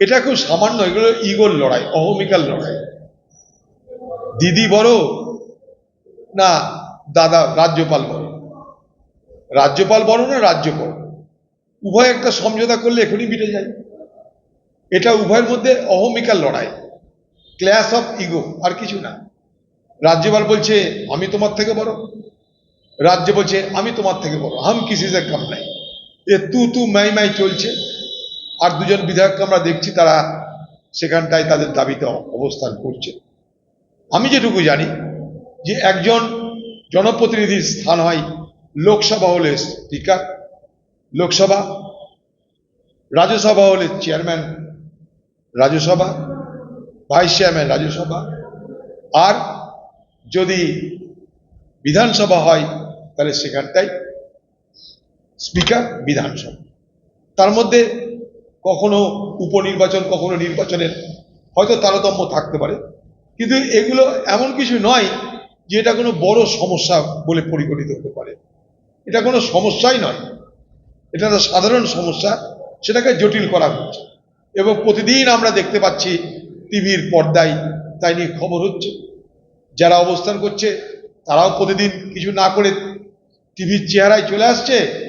এটা খুব সামান্য, এগুলো ইগোর লড়াই, অহমিকার লড়াই। দিদি বড়, না, দাদা রাজ্যপাল বড়। রাজ্যপাল বড় না রাজ্য বড় উভয় একটা সমঝোতা করলে এখনই মিটে যায়। এটা উভয়ের মধ্যে অহমিকার লড়াই, ক্ল্যাশ অফ ইগো, আর কিছু না। রাজ্যপাল বলছে, আমি তোমার থেকে বড়। রাজ্য বলছে, আমি তোমার থেকে বড়। হাম কিসি সে কম নাই। এ তু তু মাই মাই চলছে। আর দুজন বিধায়ককে আমরা দেখছি, তারা সেখানটায় তাদের দাবিতে অবস্থান করছে। আমি যেটুকু জানি, যে একজন জনপ্রতিনিধির স্থান হয় লোকসভা হলে স্পিকার, লোকসভা, রাজ্যসভা হলে chairman, Rajya Sabha, vice chairman Rajya Sabha, আর যদি বিধানসভা হয়, তাহলে সেখানটাই স্পিকার বিধানসভা। তার মধ্যে কখনো উপনির্বাচন, কখনো নির্বাচনের। হয়তো তারতম্য থাকতে পারে। কিন্তু এগুলো এমন কিছু নয় যে এটা কোনো বড় সমস্যা বলে পরিগণিত হতে পারে। এটা কোনো সমস্যাই নয়। এটা একটা সাধারণ সমস্যা। সেটাকে জটিল করা হচ্ছে। এবং প্রতিদিন আমরা দেখতে পাচ্ছি টিভির পর্দায় তাই নিয়ে খবর হচ্ছে। যারা অবস্থান করছে, তারাও প্রতিদিন কিছু না করে টিভির চেহারায় চলে আসছে।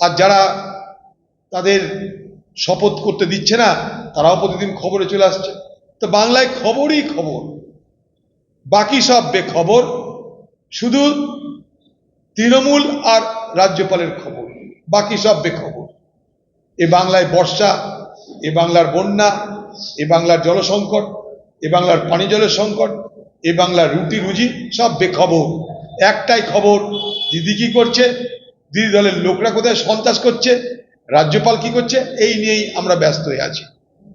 আর যারা তাদের শপথ করতে দিচ্ছে না, তারাও প্রতিদিন খবরে চলে আসছে। তো বাংলায় খবরই খবর। বাকি সব বেখবর। শুধু তৃণমূল আর রাজ্যপালের খবর। বাকি সব বেখবর। এ বাংলায় বর্ষা, এ বাংলার বন্যা, এ বাংলার জলসংকট, এ বাংলার পানি জলের সংকট, এ বাংলার রুটি রুজি, সব বেখবর। একটাই খবর, দিদি কি করছে? দিদি দলের লোকরা কোথায় সন্ত্রাস করছে? রাজ্যপাল কি করছে? এই নিয়েই আমরা ব্যস্ত হয়ে আছি।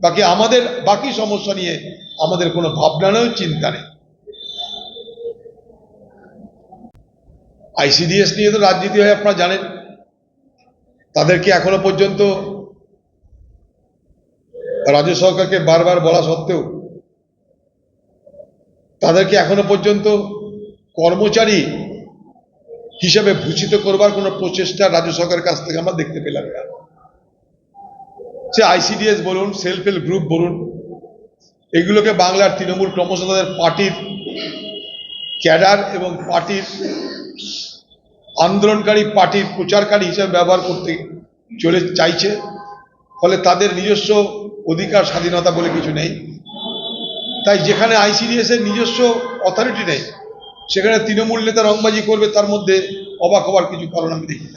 বাকি আমাদের বাকি সমস্যা নিয়ে আমাদের কোনো ভাবনা নেই, চিন্তা নেই। আইসিডিএস নিয়ে তো রাজনীতি হয়, আপনারা জানেন। তাদেরকে এখনও পর্যন্ত রাজ্য সরকারকে বারবার বলা সত্ত্বেও তাদেরকে এখনও পর্যন্ত কর্মচারী হিসেবে ভূষিত করবার কোনো প্রচেষ্টা রাজ্য সরকারের কাছ থেকে আমরা দেখতে পেলাম না? সে আইসিডিএস বলুন সেলফ হেল্প গ্রুপ বলুন, এগুলোকে বাংলার তৃণমূল ক্রমশ তাদের পার্টির ক্যাডার এবং পার্টির আন্দোলনকারী, পার্টির প্রচারকারী হিসেবে ব্যবহার করতে চলে, চাইছে। ফলে তাদের নিজস্ব অধিকার, স্বাধীনতা বলে কিছু নেই। তাই যেখানে আইসিডিএস এর নিজস্ব অথরিটি নেই, সেখানে তৃণমূল নেতা রংবাজি করবে, তার মধ্যে অবাক হবার কিছু কারণ আমি দেখি।